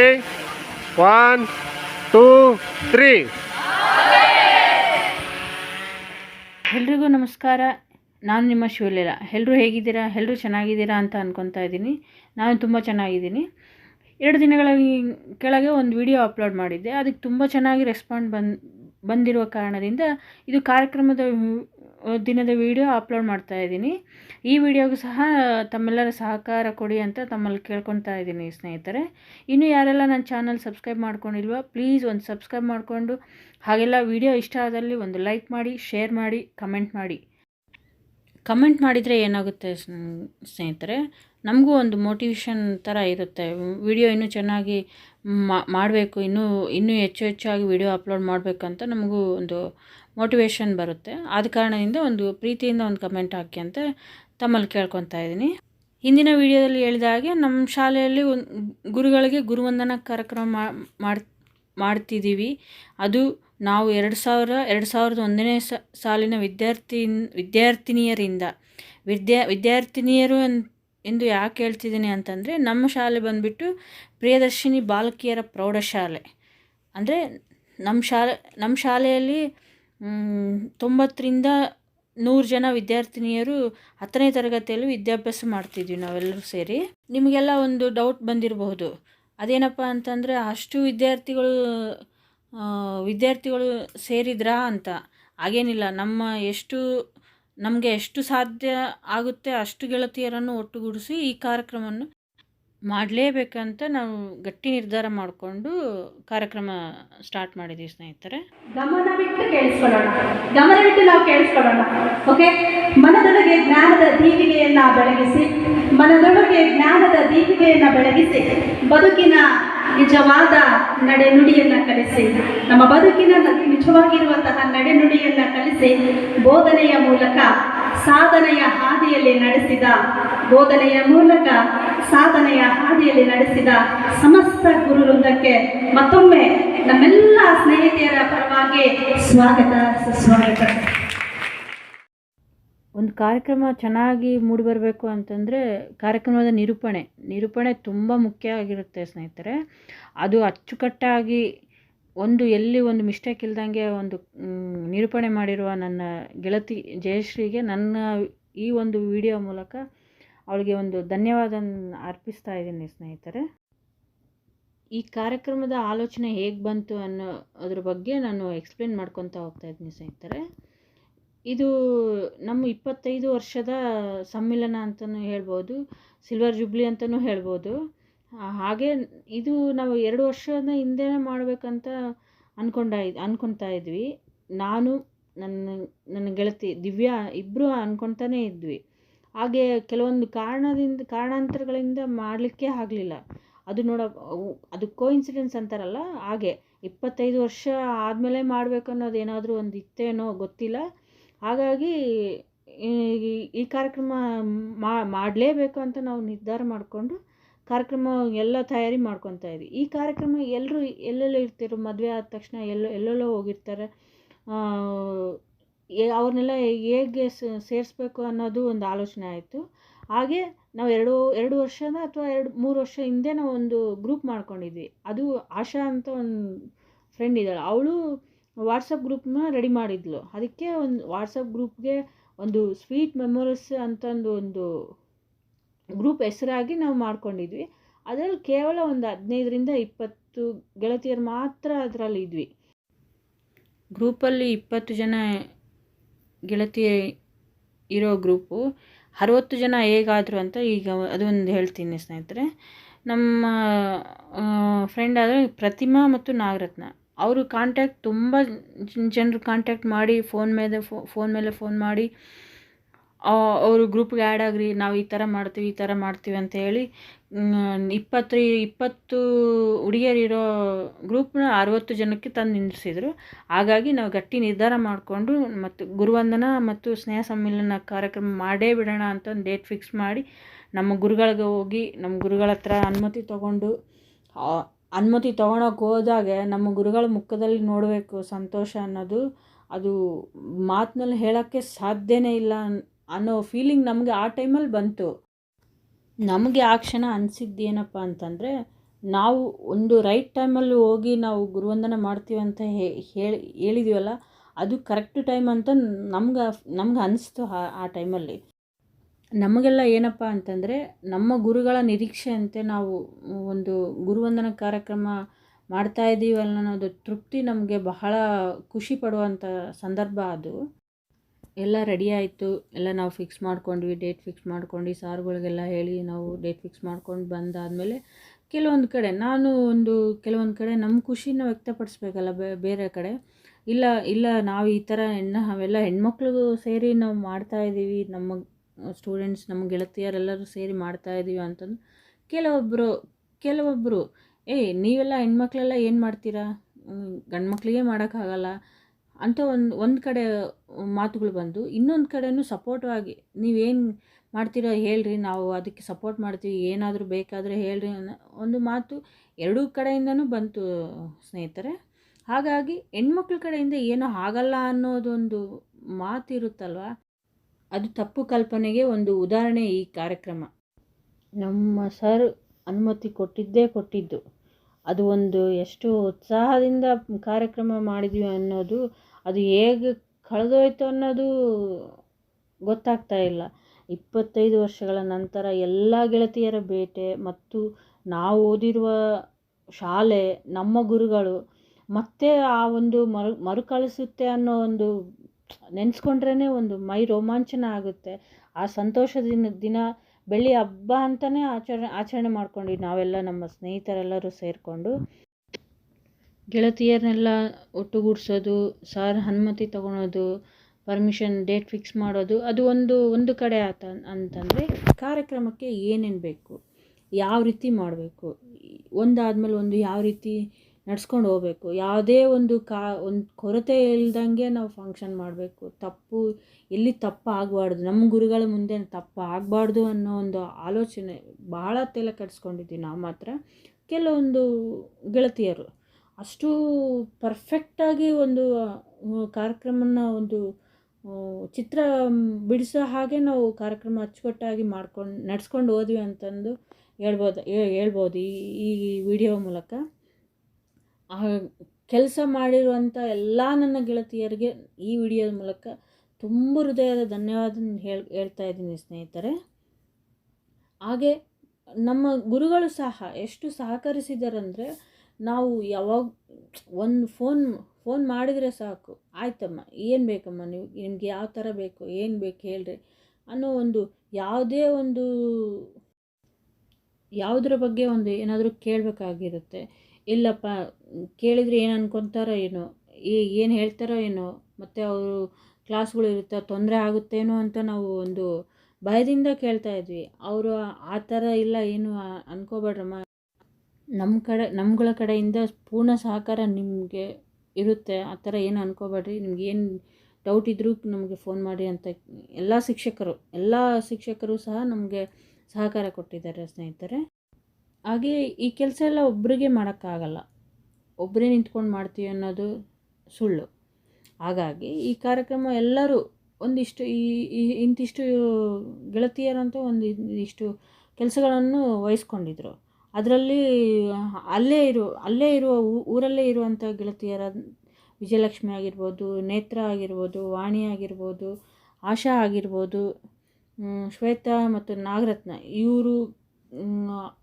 Ready one two three ಎಲ್ರಿಗೂ ನಮಸ್ಕಾರ. ನಾನು ನಿಮ್ಮ ಶಿವಲೀಲ ಎಲ್ಲರೂ ಹೇಗಿದ್ದೀರಾ? ಎಲ್ಲರೂ ಚೆನ್ನಾಗಿದ್ದೀರಾ ಅಂತ ಅನ್ಕೊತಾ ಇದ್ದೀನಿ. ನಾನು ತುಂಬ ಚೆನ್ನಾಗಿದ್ದೀನಿ. ಎರಡು ದಿನಗಳ ಕೆಳಗೆ ಒಂದು ವಿಡಿಯೋ ಅಪ್ಲೋಡ್ ಮಾಡಿದ್ದೆ. ಅದಕ್ಕೆ ತುಂಬ ಚೆನ್ನಾಗಿ ರೆಸ್ಪಾಂಡ್ ಬಂದ್ ಬಂದಿರುವ ಕಾರಣದಿಂದ ಇದು ಕಾರ್ಯಕ್ರಮದ ದಿನದ ವಿಡಿಯೋ ಅಪ್ಲೋಡ್ ಮಾಡ್ತಾ ಇದ್ದೀನಿ. ಈ ವಿಡಿಯೋಗೂ ಸಹ ತಮ್ಮೆಲ್ಲರ ಸಹಕಾರ ಕೊಡಿ ಅಂತ ತಮ್ಮಲ್ಲಿ ಕೇಳ್ಕೊತಾ ಇದ್ದೀನಿ ಸ್ನೇಹಿತರೆ. ಇನ್ನು ಯಾರೆಲ್ಲ ನನ್ನ ಚಾನಲ್ ಸಬ್ಸ್ಕ್ರೈಬ್ ಮಾಡ್ಕೊಂಡಿಲ್ವ ಪ್ಲೀಸ್ ಒಂದು ಸಬ್ಸ್ಕ್ರೈಬ್ ಮಾಡಿಕೊಂಡು, ಹಾಗೆಲ್ಲ ವಿಡಿಯೋ ಇಷ್ಟ ಆದಲ್ಲಿ ಒಂದು ಲೈಕ್ ಮಾಡಿ ಶೇರ್ ಮಾಡಿ ಕಮೆಂಟ್ ಮಾಡಿ. ಕಮೆಂಟ್ ಮಾಡಿದರೆ ಏನಾಗುತ್ತೆ ಸ್ನ್- ಸ್ನೇಹಿತರೆ? ನಮಗೂ ಒಂದು ಮೋಟಿವೇಶನ್ ಥರ ಇರುತ್ತೆ. ವಿಡಿಯೋ ಇನ್ನೂ ಚೆನ್ನಾಗಿ ಮಾಡಬೇಕು, ಇನ್ನೂ ಇನ್ನೂ ಹೆಚ್ಚು ಹೆಚ್ಚಾಗಿ ವಿಡಿಯೋ ಅಪ್ಲೋಡ್ ಮಾಡಬೇಕಂತ ನಮಗೂ ಒಂದು ಮೋಟಿವೇಶನ್ ಬರುತ್ತೆ. ಆದ ಕಾರಣದಿಂದ ಒಂದು ಪ್ರೀತಿಯಿಂದ ಒಂದು ಕಮೆಂಟ್ ಹಾಕಿ ಅಂತ ತಮ್ಮಲ್ಲಿ ಕೇಳ್ಕೊತಾ ಇದ್ದೀನಿ. ಹಿಂದಿನ ವಿಡಿಯೋದಲ್ಲಿ ಹೇಳಿದ ಹಾಗೆ ನಮ್ಮ ಶಾಲೆಯಲ್ಲಿ ಒಂದು ಗುರುಗಳಿಗೆ ಗುರುವಂದನ ಕಾರ್ಯಕ್ರಮ ಮಾಡ್, ಮಾಡ್ತಿದ್ದೀವಿ. ಅದು ನಾವು ಎರಡು ಸಾವಿರ, ಎರಡು ಸಾವಿರದ ಒಂದನೇ ಸಾಲಿನ ವಿದ್ಯಾರ್ಥಿ ವಿದ್ಯಾರ್ಥಿನಿಯರಿಂದ. ವಿದ್ಯಾ, ವಿದ್ಯಾರ್ಥಿನಿಯರು ಎಂದು ಯಾಕೆ ಹೇಳ್ತಿದ್ದೀನಿ ಅಂತಂದರೆ, ನಮ್ಮ ಶಾಲೆ ಬಂದುಬಿಟ್ಟು ಪ್ರಿಯದರ್ಶಿನಿ ಬಾಲಕಿಯರ ಪ್ರೌಢಶಾಲೆ. ಅಂದರೆ ನಮ್ಮ ಶಾಲೆ ನಮ್ಮ ಶಾಲೆಯಲ್ಲಿ ತೊಂಬತ್ತರಿಂದ ನೂರು ಜನ ವಿದ್ಯಾರ್ಥಿನಿಯರು ಹತ್ತನೇ ತರಗತಿಯಲ್ಲಿ ವಿದ್ಯಾಭ್ಯಾಸ ಮಾಡ್ತಿದ್ವಿ ನಾವೆಲ್ಲರೂ ಸೇರಿ. ನಿಮಗೆಲ್ಲ ಒಂದು ಡೌಟ್ ಬಂದಿರಬಹುದು. ಅದೇನಪ್ಪ ಅಂತಂದರೆ, ಅಷ್ಟು ವಿದ್ಯಾರ್ಥಿಗಳು ವಿದ್ಯಾರ್ಥಿಗಳು ಸೇರಿದ್ರಾ ಅಂತ. ಹಾಗೇನಿಲ್ಲ, ನಮ್ಮ ಎಷ್ಟು ನಮಗೆ ಎಷ್ಟು ಸಾಧ್ಯ ಆಗುತ್ತೆ ಅಷ್ಟು ಗೆಳತಿಯರನ್ನು ಒಟ್ಟುಗೂಡಿಸಿ ಈ ಕಾರ್ಯಕ್ರಮವನ್ನು ಮಾಡಲೇಬೇಕಂತ ನಾವು ಗಟ್ಟಿ ನಿರ್ಧಾರ ಮಾಡಿಕೊಂಡು ಕಾರ್ಯಕ್ರಮ ಸ್ಟಾರ್ಟ್ ಮಾಡಿದ್ದೀವಿ ಸ್ನೇಹಿತರೆ. ಗಮನವಿಟ್ಟು ಕೇಳಿಸ್ಕೊಳ್ಳೋಣ. ಗಮನವಿಟ್ಟು ನಾವು ಕೇಳಿಸ್ಕೊಳ್ಳೋಣ. ಓಕೆ ಮನದೊಳಗೆ ಜ್ಞಾನದ ದೀಪಿಗೆಯನ್ನ ಬೆಳಗಿಸಿ, ಮನದೊಳಗೆ ಜ್ಞಾನದ ದೀಪಿಗೆಯನ್ನ ಬೆಳಗಿಸಿ, ಬದುಕಿನ ನಿಜವಾದ ನಡೆನುಡಿಯನ್ನ ಕಲಿಸಿ, ನಮ್ಮ ಬದುಕಿನ ನಿಜವಾಗಿರುವಂತಹ ನಡೆನುಡಿಯನ್ನ ಕಲಿಸಿ ಬೋಧನೆಯ ಮೂಲಕ ಸಾಧನೆಯ ಹಾದಿಯಲ್ಲಿ ನಡೆಸಿದ ಬೋಧನೆಯ ಮೂಲಕ ಸಾಧನೆಯ ಹಾದಿಯಲ್ಲಿ ನಡೆಸಿದ ಸಮಸ್ತ ಗುರು ವೃಂದಕ್ಕೆ ಮತ್ತೊಮ್ಮೆ ನಮ್ಮೆಲ್ಲ ಸ್ನೇಹಿತೆಯರ ಪರವಾಗಿ ಸ್ವಾಗತ, ಸುಸ್ವಾಗತ. ಒಂದು ಕಾರ್ಯಕ್ರಮ ಚೆನ್ನಾಗಿ ಮೂಡಿಬರಬೇಕು ಅಂತಂದರೆ ಕಾರ್ಯಕ್ರಮದ ನಿರೂಪಣೆ. ನಿರೂಪಣೆ ತುಂಬ ಮುಖ್ಯ ಆಗಿರುತ್ತೆ ಸ್ನೇಹಿತರೆ. ಅದು ಅಚ್ಚುಕಟ್ಟಾಗಿ ಒಂದು ಎಲ್ಲಿ ಒಂದು ಮಿಸ್ಟೇಕ್ ಇಲ್ದಂಗೆ ಒಂದು ನಿರೂಪಣೆ ಮಾಡಿರುವ ನನ್ನ ಗೆಳತಿ ಜಯಶ್ರೀಗೆ ನನ್ನ ಈ ಒಂದು ವಿಡಿಯೋ ಮೂಲಕ ಅವಳಿಗೆ ಒಂದು ಧನ್ಯವಾದ ಅರ್ಪಿಸ್ತಾ ಇದ್ದೀನಿ ಸ್ನೇಹಿತರೆ. ಈ ಕಾರ್ಯಕ್ರಮದ ಆಲೋಚನೆ ಹೇಗೆ ಬಂತು ಅನ್ನೋ ಅದ್ರ ಬಗ್ಗೆ ನಾನು ಎಕ್ಸ್ಪ್ಲೇನ್ ಮಾಡ್ಕೊತಾ ಹೋಗ್ತಾ ಇದ್ದೀನಿ ಸ್ನೇಹಿತರೆ. ಇದು ನಮ್ಮ ಇಪ್ಪತ್ತೈದು ವರ್ಷದ ಸಮ್ಮಿಲನ ಅಂತಲೂ ಹೇಳ್ಬೋದು, ಸಿಲ್ವರ್ ಜುಬ್ಲಿ ಅಂತಲೂ ಹೇಳ್ಬೋದು. ಹಾಗೆ ಇದು ನಾವು ಎರಡು ವರ್ಷದ ಹಿಂದೆನೇ ಮಾಡಬೇಕಂತ ಅನ್ಕೊಂಡ ಅಂದ್ಕೊಳ್ತಾ ಇದ್ವಿ. ನಾನು, ನನ್ನ ನನ್ನ ಗೆಳತಿ ದಿವ್ಯಾ ಇಬ್ಬರು ಅಂದ್ಕೊಳ್ತಾನೇ ಇದ್ವಿ. ಹಾಗೆ ಕೆಲವೊಂದು ಕಾರಣದಿಂದ, ಕಾರಣಾಂತರಗಳಿಂದ ಮಾಡಲಿಕ್ಕೆ ಆಗಲಿಲ್ಲ. ಅದು ನೋಡ ಅದು ಕೋಇನ್ಸಿಡೆನ್ಸ್ ಅಂತಾರಲ್ಲ, ಹಾಗೆ ಇಪ್ಪತ್ತೈದು ವರ್ಷ ಆದಮೇಲೆ ಮಾಡಬೇಕು ಅನ್ನೋದು ಏನಾದರೂ ಒಂದು ಇತ್ತೇನೋ ಗೊತ್ತಿಲ್ಲ. ಹಾಗಾಗಿ ಈ ಕಾರ್ಯಕ್ರಮ ಮಾಡಲೇಬೇಕು ಅಂತ ನಾವು ನಿರ್ಧಾರ ಮಾಡಿಕೊಂಡು ಕಾರ್ಯಕ್ರಮ ಎಲ್ಲ ತಯಾರಿ ಮಾಡ್ಕೊತಾ ಇದ್ವಿ. ಈ ಕಾರ್ಯಕ್ರಮ ಎಲ್ಲರೂ ಎಲ್ಲೆಲ್ಲೋ ಇರ್ತಿರು ಮದುವೆ ಆದ ತಕ್ಷಣ ಎಲ್ಲೋ, ಎಲ್ಲೆಲ್ಲೋ ಹೋಗಿರ್ತಾರೆ. ಅವ್ರನ್ನೆಲ್ಲ ಹೇಗೆ ಸೇರಿಸ್ಬೇಕು ಅನ್ನೋದು ಒಂದು ಆಲೋಚನೆ ಆಯಿತು. ಹಾಗೆ ನಾವು ಎರಡು ಎರಡು ವರ್ಷದ ಅಥವಾ ಎರಡು, ಮೂರು ವರ್ಷ ಹಿಂದೆ ನಾವು ಒಂದು ಗ್ರೂಪ್ ಮಾಡ್ಕೊಂಡಿದ್ವಿ. ಅದು ಆಶಾ ಅಂತ ಒಂದು ಫ್ರೆಂಡ್ ಇದ್ದಾಳೆ. ಅವಳು ವಾಟ್ಸಪ್ ಗ್ರೂಪ್ನ ರೆಡಿ ಮಾಡಿದ್ಲು. ಅದಕ್ಕೆ ಒಂದು ವಾಟ್ಸಪ್ ಗ್ರೂಪ್ಗೆ ಒಂದು ಸ್ವೀಟ್ ಮೆಮೊರೀಸ್ ಅಂತಂದು ಒಂದು ಗ್ರೂಪ್ ಹೆಸರಾಗಿ ನಾವು ಮಾಡ್ಕೊಂಡಿದ್ವಿ. ಅದರಲ್ಲಿ ಕೇವಲ ಒಂದು ಹದಿನೈದರಿಂದ ಇಪ್ಪತ್ತು ಗೆಳತಿಯರು ಮಾತ್ರ ಅದರಲ್ಲಿ ಇದ್ವಿ. ಗ್ರೂಪಲ್ಲಿ ಇಪ್ಪತ್ತು ಜನ ಗೆಳತಿ ಇರೋ ಗ್ರೂಪು ಅರವತ್ತು ಜನ ಹೇಗಾದರು ಅಂತ ಈಗ ಅದೊಂದು ಹೇಳ್ತೀನಿ ಸ್ನೇಹಿತರೆ. ನಮ್ಮ ಫ್ರೆಂಡ್ ಆದರೆ ಪ್ರತಿಮಾ ಮತ್ತು ನಾಗರತ್ನ. ಅವರು ಕಾಂಟ್ಯಾಕ್ಟ್ ತುಂಬ ಜನರು ಕಾಂಟ್ಯಾಕ್ಟ್ ಮಾಡಿ ಫೋನ್ ಮೇಲೆ ಫೋನ್ ಮೇಲೆ ಫೋನ್ ಮಾಡಿ ಅವರು ಗ್ರೂಪ್ಗೆ ಆ್ಯಡ್ ಆಗ್ರಿ, ನಾವು ಈ ಥರ ಮಾಡ್ತೀವಿ, ಈ ಥರ ಮಾಡ್ತೀವಿ ಅಂತ ಹೇಳಿ ಇಪ್ಪತ್ತು ಇಪ್ಪತ್ತು ಹುಡುಗಿಯರಿರೋ ಗ್ರೂಪ್ನ ಅರವತ್ತು ಜನಕ್ಕೆ ತಂದು ನಿಲ್ಲಿಸಿದ್ರು ಹಾಗಾಗಿ ನಾವು ಗಟ್ಟಿ ನಿರ್ಧಾರ ಮಾಡಿಕೊಂಡು ಮತ್ತು ಗುರುವಂದನ ಮತ್ತು ಸ್ನೇಹ ಸಮ್ಮಿಲನ ಕಾರ್ಯಕ್ರಮ ಮಾಡೇ ಬಿಡೋಣ ಅಂತ ಒಂದು ಡೇಟ್ ಫಿಕ್ಸ್ ಮಾಡಿ, ನಮ್ಮ ಗುರುಗಳಿಗೆ ಹೋಗಿ, ನಮ್ಮ ಗುರುಗಳ ಹತ್ರ ಅನುಮತಿ ತೊಗೊಂಡು ಅನುಮತಿ ತೊಗೊಳಕ್ಕೆ ಹೋದಾಗ ನಮ್ಮ ಗುರುಗಳ ಮುಖದಲ್ಲಿ ನೋಡಬೇಕು ಸಂತೋಷ ಅನ್ನೋದು, ಅದು ಮಾತಿನಲ್ಲಿ ಹೇಳೋಕ್ಕೆ ಸಾಧ್ಯನೇ ಇಲ್ಲ ಅನ್ನೋ ಫೀಲಿಂಗ್ ನಮಗೆ ಆ ಟೈಮಲ್ಲಿ ಬಂತು. ನಮಗೆ ಆ ಕ್ಷಣ ಅನಿಸಿದ್ದೇನಪ್ಪ ಅಂತಂದರೆ, ನಾವು ಒಂದು ರೈಟ್ ಟೈಮಲ್ಲಿ ಹೋಗಿ ನಾವು ಗುರುವಂದನೆ ಮಾಡ್ತೀವಿ ಅಂತ ಹೇಳಿ, ಹೇಳಿದೀವಲ್ಲ, ಅದು ಕರೆಕ್ಟ್ ಟೈಮ್ ಅಂತ ನಮ್ಗೆ ನಮ್ಗೆ ಅನಿಸ್ತು ಆ ಟೈಮಲ್ಲಿ ನಮಗೆಲ್ಲ ಏನಪ್ಪ ಅಂತಂದರೆ, ನಮ್ಮ ಗುರುಗಳ ನಿರೀಕ್ಷೆಯಂತೆ ನಾವು ಒಂದು ಗುರುವಂದನ ಕಾರ್ಯಕ್ರಮ ಮಾಡ್ತಾ ಇದ್ದೀವಲ್ಲ ಅನ್ನೋದು ತೃಪ್ತಿ ನಮಗೆ ಬಹಳ ಖುಷಿ ಪಡುವಂಥ ಸಂದರ್ಭ ಅದು. ಎಲ್ಲ ರೆಡಿ ಆಯಿತು. ಎಲ್ಲ ನಾವು ಫಿಕ್ಸ್ ಮಾಡ್ಕೊಂಡ್ವಿ ಡೇಟ್ ಫಿಕ್ಸ್ ಮಾಡ್ಕೊಂಡು ಸಾರ್ಗಳಿಗೆಲ್ಲ ಹೇಳಿ ನಾವು ಡೇಟ್ ಫಿಕ್ಸ್ ಮಾಡ್ಕೊಂಡು ಬಂದಾದಮೇಲೆ ಕೆಲವೊಂದು ಕಡೆ, ನಾನು ಒಂದು ಕೆಲವೊಂದು ಕಡೆ ನಮ್ಮ ಖುಷಿನ ವ್ಯಕ್ತಪಡಿಸ್ಬೇಕಲ್ಲ ಬೇರೆ ಕಡೆ. ಇಲ್ಲ ಇಲ್ಲ ನಾವು ಈ ಥರ ಹೆಣ್ಣು ನಾವೆಲ್ಲ ಹೆಣ್ಮಕ್ಳಿಗೂ ಸೇರಿ ನಾವು ಮಾಡ್ತಾ ಇದ್ದೀವಿ ನಮ್ಮ ಸ್ಟೂಡೆಂಟ್ಸ್ ನಮ್ಮ ಗೆಳತಿಯರೆಲ್ಲರೂ ಸೇರಿ ಮಾಡ್ತಾ ಇದ್ದೀವಿ ಅಂತಂದು ಕೆಲವೊಬ್ಬರು ಕೆಲವೊಬ್ಬರು ಏಯ್, ನೀವೆಲ್ಲ ಹೆಣ್ಮಕ್ಳೆಲ್ಲ ಏನು ಮಾಡ್ತೀರಾ? ಗಂಡು ಮಕ್ಕಳಿಗೆ ಮಾಡೋಕ್ಕಾಗಲ್ಲ. ಅಂತ ಒಂದು ಒಂದು ಕಡೆ ಮಾತುಗಳು ಬಂದು ಇನ್ನೊಂದು ಕಡೆಯೂ ಸಪೋರ್ಟಿವಾಗಿ ನೀವೇನು ಮಾಡ್ತೀರೋ ಹೇಳ್ರಿ, ನಾವು ಅದಕ್ಕೆ ಸಪೋರ್ಟ್ ಮಾಡ್ತೀವಿ, ಏನಾದರೂ ಬೇಕಾದರೆ ಹೇಳ್ರಿ ಒಂದು ಮಾತು ಎರಡೂ ಕಡೆಯಿಂದನೂ ಬಂತು ಸ್ನೇಹಿತರೆ. ಹಾಗಾಗಿ ಹೆಣ್ಮಕ್ಳ ಕಡೆಯಿಂದ ಏನೂ ಆಗಲ್ಲ ಅನ್ನೋದೊಂದು ಮಾತಿರುತ್ತಲ್ವ? ಅದು ತಪ್ಪು ಕಲ್ಪನೆಗೆ ಒಂದು ಉದಾಹರಣೆ ಈ ಕಾರ್ಯಕ್ರಮ. ನಮ್ಮ ಸರ್ ಅನುಮತಿ ಕೊಟ್ಟಿದ್ದೇ ಕೊಟ್ಟಿದ್ದು. ಅದು ಒಂದು ಎಷ್ಟು ಉತ್ಸಾಹದಿಂದ ಕಾರ್ಯಕ್ರಮ ಮಾಡಿದ್ವಿ ಅನ್ನೋದು ಅದು ಹೇಗೆ ಕಳೆದೋಯ್ತು ಅನ್ನೋದು ಗೊತ್ತಾಗ್ತಾ ಇಲ್ಲ. ಇಪ್ಪತ್ತೈದು ವರ್ಷಗಳ ನಂತರ ಎಲ್ಲ ಗೆಳತಿಯರ ಭೇಟೆ ಮತ್ತು ನಾವು ಓದಿರುವ ಶಾಲೆ, ನಮ್ಮ ಗುರುಗಳು ಮತ್ತೆ ಆ ಒಂದು ಮರು, ಮರುಕಳಿಸುತ್ತೆ ಅನ್ನೋ ಒಂದು ನೆನೆಸ್ಕೊಂಡ್ರೇ ಒಂದು ಮೈ ರೋಮಾಂಚನ ಆಗುತ್ತೆ. ಆ ಸಂತೋಷದಿನ, ದಿನ ಬೆಳ್ಳಿ ಹಬ್ಬ ಅಂತಲೇ ಆಚರಣೆ ಆಚರಣೆ ಮಾಡ್ಕೊಂಡ್ವಿ ನಾವೆಲ್ಲ ನಮ್ಮ ಸ್ನೇಹಿತರೆಲ್ಲರೂ ಸೇರಿಕೊಂಡು. ಗೆಳತಿಯರನ್ನೆಲ್ಲ ಒಟ್ಟುಗೂಡಿಸೋದು, ಸಾರ್ ಅನುಮತಿ ತಗೊಳೋದು ಪರ್ಮಿಷನ್ ಡೇಟ್ ಫಿಕ್ಸ್ ಮಾಡೋದು, ಅದು ಒಂದು ಒಂದು ಕಡೆ ಆತ ಅಂತಂದರೆ ಕಾರ್ಯಕ್ರಮಕ್ಕೆ ಏನೇನು ಬೇಕು, ಯಾವ ರೀತಿ ಮಾಡಬೇಕು, ಒಂದಾದಮೇಲೆ ಒಂದು ಯಾವ ರೀತಿ ನಡ್ಸ್ಕೊಂಡು ಹೋಗ್ಬೇಕು, ಯಾವುದೇ ಒಂದು ಕಾ, ಒಂದು ಕೊರತೆ ಇಲ್ದಂಗೆ ನಾವು ಫಂಕ್ಷನ್ ಮಾಡಬೇಕು, ತಪ್ಪು, ಎಲ್ಲಿ ತಪ್ಪು ಆಗಬಾರ್ದು ನಮ್ಮ ಗುರುಗಳ ಮುಂದೆ ತಪ್ಪು ಆಗಬಾರ್ದು ಅನ್ನೋ ಒಂದು ಆಲೋಚನೆ ಭಾಳ ತಲೆ ಕೆಡಿಸ್ಕೊಂಡಿದ್ವಿ ನಾವು ಮಾತ್ರ, ಕೆಲವೊಂದು ಗೆಳತಿಯರು. ಅಷ್ಟು ಪರ್ಫೆಕ್ಟಾಗಿ ಒಂದು ಕಾರ್ಯಕ್ರಮನ ಒಂದು ಚಿತ್ರ ಬಿಡಿಸೋ ಹಾಗೆ ನಾವು ಕಾರ್ಯಕ್ರಮ ಅಚ್ಚುಕಟ್ಟಾಗಿ ಮಾಡ್ಕೊಂಡು, ನಡೆಸ್ಕೊಂಡು ಹೋದ್ವಿ ಅಂತಂದು ಹೇಳ್ಬೋದು ಹೇಳ್ಬೋದು ಈ ಈ ವಿಡಿಯೋ ಮೂಲಕ. ಕೆಲಸ ಮಾಡಿರುವಂಥ ಎಲ್ಲ ನನ್ನ ಗೆಳತಿಯರಿಗೆ ಈ ವಿಡಿಯೋದ ಮೂಲಕ ತುಂಬ ಹೃದಯದ ಧನ್ಯವಾದ ಹೇಳಿ, ಹೇಳ್ತಾ ಇದ್ದೀನಿ ಸ್ನೇಹಿತರೆ. ಹಾಗೆ ನಮ್ಮ ಗುರುಗಳು ಸಹ ಎಷ್ಟು ಸಹಕರಿಸಿದಾರಂದರೆ ನಾವು ಯಾವಾಗ ಒಂದು ಫೋನ್ ಫೋನ್ ಮಾಡಿದರೆ ಸಾಕು. ಆಯ್ತಮ್ಮ, ಏನು ಬೇಕಮ್ಮ ನೀವು? ನಿಮ್ಗೆ ಯಾವ ಥರ ಬೇಕು? ಏನು ಬೇಕು ಹೇಳ್ರಿ. ಅನ್ನೋ ಒಂದು ಯಾವುದೇ ಒಂದು ಯಾವುದ್ರ ಬಗ್ಗೆ ಒಂದು ಏನಾದರೂ ಕೇಳಬೇಕಾಗಿರುತ್ತೆ. ಇಲ್ಲಪ್ಪ, ಕೇಳಿದರೆ ಏನು ಅನ್ಕೊತಾರೋ ಏನೋ ಏನು ಹೇಳ್ತಾರೋ ಏನೋ, ಮತ್ತು ಅವರು ಕ್ಲಾಸ್ಗಳು ಇರುತ್ತೆ, ತೊಂದರೆ ಆಗುತ್ತೇನೋ ಅಂತ ನಾವು ಒಂದು ಭಯದಿಂದ ಕೇಳ್ತಾ ಇದ್ವಿ. ಅವರು ಆ ಥರ ಇಲ್ಲ, ಏನು ಅನ್ಕೋಬೇಡ್ರಮ್ಮ. ನಮ್ಮ ಕಡೆ, ನಮ್ಗಳ ಕಡೆಯಿಂದ ಪೂರ್ಣ ಸಹಕಾರ ನಿಮಗೆ ಇರುತ್ತೆ. ಆ ಥರ ಏನು ಅನ್ಕೋಬೇಡ್ರಿ. ನಿಮ್ಗೆ ಏನು ಡೌಟ್ ಇದ್ದರೂ ನಮಗೆ ಫೋನ್ ಮಾಡಿ ಅಂತ ಎಲ್ಲ ಶಿಕ್ಷಕರು ಎಲ್ಲ ಶಿಕ್ಷಕರು ಸಹ ನಮಗೆ ಸಹಕಾರ ಕೊಟ್ಟಿದ್ದಾರೆ ಸ್ನೇಹಿತರೆ. ಹಾಗೆ ಈ ಕೆಲಸ ಎಲ್ಲ ಒಬ್ಬರಿಗೆ ಮಾಡೋಕ್ಕಾಗಲ್ಲ ಒಬ್ಬರೇ ನಿಂತ್ಕೊಂಡು ಮಾಡ್ತೀವಿ ಅನ್ನೋದು ಸುಳ್ಳು. ಹಾಗಾಗಿ ಈ ಕಾರ್ಯಕ್ರಮ ಎಲ್ಲರೂ ಒಂದಿಷ್ಟು ಈ ಇಂತಿಷ್ಟು ಗೆಳತಿಯರಂತೂ ಒಂದು ಇಷ್ಟು ಕೆಲಸಗಳನ್ನು ವಹಿಸ್ಕೊಂಡಿದ್ರು. ಅದರಲ್ಲಿ, ಅಲ್ಲೇ ಇರು, ಅಲ್ಲೇ ಇರುವ ಊರಲ್ಲೇ ಇರುವಂಥ ಗೆಳತಿಯರ ವಿಜಯಲಕ್ಷ್ಮಿ ಆಗಿರ್ಬೋದು, ನೇತ್ರ ಆಗಿರ್ಬೋದು, ವಾಣಿ ಆಗಿರ್ಬೋದು, ಆಶಾ ಆಗಿರ್ಬೋದು ಶ್ವೇತಾ ಮತ್ತು ನಾಗರತ್ನ ಇವರು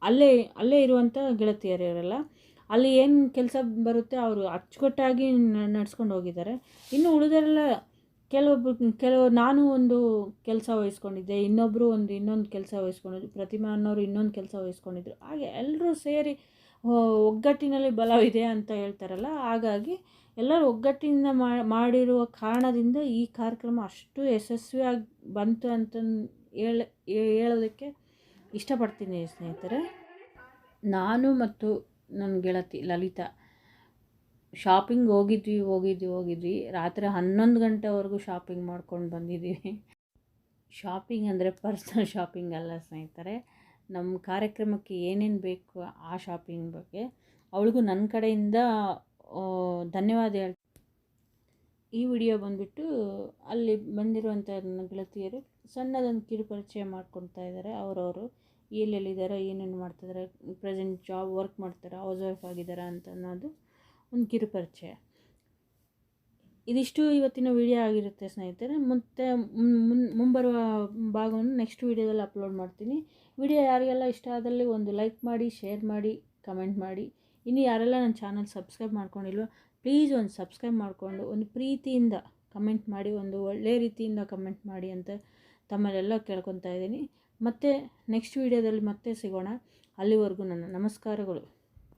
ಅಲ್ಲೇ ಅಲ್ಲೇ ಇರುವಂಥ ಗೆಳತಿಯರು ಇವರೆಲ್ಲ. ಅಲ್ಲಿ ಏನು ಕೆಲಸ ಬರುತ್ತೆ, ಅವರು ಅಚ್ಚುಕಟ್ಟಾಗಿ ನಡ್ಸ್ಕೊಂಡು ಹೋಗಿದ್ದಾರೆ. ಇನ್ನು ಉಳಿದರೆಲ್ಲ ಕೆಲವೊಬ್ಬರು, ಕೆಲವು ನಾನು ಒಂದು ಕೆಲಸ ವಹಿಸ್ಕೊಂಡಿದ್ದೆ ಇನ್ನೊಬ್ಬರು ಒಂದು ಇನ್ನೊಂದು ಕೆಲಸ ವಹಿಸ್ಕೊಂಡಿದ್ರು, ಪ್ರತಿಮಾ ಅನ್ನೋರು ಇನ್ನೊಂದು ಕೆಲಸ ವಹಿಸ್ಕೊಂಡಿದ್ರು. ಹಾಗೆ ಎಲ್ಲರೂ ಸೇರಿ ಒಗ್ಗಟ್ಟಿನಲ್ಲಿ ಬಲವಿದೆ ಅಂತ ಹೇಳ್ತಾರಲ್ಲ, ಹಾಗಾಗಿ ಎಲ್ಲರೂ ಒಗ್ಗಟ್ಟಿನಿಂದ ಮಾಡಿರುವ ಕಾರಣದಿಂದ ಈ ಕಾರ್ಯಕ್ರಮ ಅಷ್ಟು ಯಶಸ್ವಿಯಾಗಿ ಬಂತು ಅಂತ ಹೇಳ ಹೇಳೋದಕ್ಕೆ ಇಷ್ಟಪಡ್ತೀನಿ ಸ್ನೇಹಿತರೆ. ನಾನು ಮತ್ತು ನನ್ನ ಗೆಳತಿ ಲಲಿತಾ ಶಾಪಿಂಗ್ ಹೋಗಿದ್ವಿ ಹೋಗಿದ್ವಿ ಹೋಗಿದ್ವಿ. ರಾತ್ರಿ ಹನ್ನೊಂದು ಗಂಟೆವರೆಗೂ ಶಾಪಿಂಗ್ ಮಾಡ್ಕೊಂಡು ಬಂದಿದ್ದೀವಿ. ಶಾಪಿಂಗ್ ಅಂದರೆ ಪರ್ಸ್ನಲ್ ಶಾಪಿಂಗ್ ಅಲ್ಲ ಸ್ನೇಹಿತರೆ. ನಮ್ಮ ಕಾರ್ಯಕ್ರಮಕ್ಕೆ ಏನೇನು ಬೇಕು ಆ ಶಾಪಿಂಗ್ ಬಗ್ಗೆ ಅವಳಿಗೂ ನನ್ನ ಕಡೆಯಿಂದ ಧನ್ಯವಾದ ಹೇಳ್ತೀನಿ ಈ ವಿಡಿಯೋ ಬಂದುಬಿಟ್ಟು ಅಲ್ಲಿ ಬಂದಿರುವಂಥ ನನ್ನ ಗೆಳತಿಯರು ಸಣ್ಣದೊಂದು ಕಿರುಪರಿಚಯ ಮಾಡ್ಕೊತಾ ಇದ್ದಾರೆ. ಅವರವರು ಎಲ್ಲೆಲ್ಲಿದ್ದಾರೆ ಏನೇನು ಮಾಡ್ತಿದ್ದಾರೆ ಪ್ರೆಸೆಂಟ್ ಜಾಬ್ ವರ್ಕ್ ಮಾಡ್ತಾರೆ ಹೌಸ್ ವೈಫ್ ಆಗಿದ್ದಾರೆ ಅಂತ ಅನ್ನೋದು ಒಂದು ಕಿರುಪರಿಚಯ. ಇದಿಷ್ಟು ಇವತ್ತಿನ ವಿಡಿಯೋ ಆಗಿರುತ್ತೆ ಸ್ನೇಹಿತರೆ. ಮತ್ತೆ ಮುನ್ ಮುಂಬರುವ ಭಾಗವನ್ನು ನೆಕ್ಸ್ಟ್ ವಿಡಿಯೋದಲ್ಲಿ ಅಪ್ಲೋಡ್ ಮಾಡ್ತೀನಿ. ವಿಡಿಯೋ ಯಾರಿಗೆಲ್ಲ ಇಷ್ಟ ಆದಲ್ಲಿ ಒಂದು ಲೈಕ್ ಮಾಡಿ ಶೇರ್ ಮಾಡಿ ಕಮೆಂಟ್ ಮಾಡಿ. ಇನ್ನು ಯಾರೆಲ್ಲ ನನ್ನ ಚಾನಲ್ ಸಬ್ಸ್ಕ್ರೈಬ್ ಮಾಡ್ಕೊಂಡಿಲ್ವೋ ಪ್ಲೀಸ್ ಒಂದು ಸಬ್ಸ್ಕ್ರೈಬ್ ಮಾಡಿಕೊಂಡು, ಒಂದು ಪ್ರೀತಿಯಿಂದ ಕಮೆಂಟ್ ಮಾಡಿ, ಒಂದು ಒಳ್ಳೆಯ ರೀತಿಯಿಂದ ಕಮೆಂಟ್ ಮಾಡಿ ಅಂತ ತಮ್ಮಲ್ಲೆಲ್ಲ ಕೇಳ್ಕೊತಾ ಇದ್ದೀನಿ. ಮತ್ತು ನೆಕ್ಸ್ಟ್ ವಿಡಿಯೋದಲ್ಲಿ ಮತ್ತೆ ಸಿಗೋಣ. ಅಲ್ಲಿವರೆಗೂ ನನ್ನ ನಮಸ್ಕಾರಗಳು.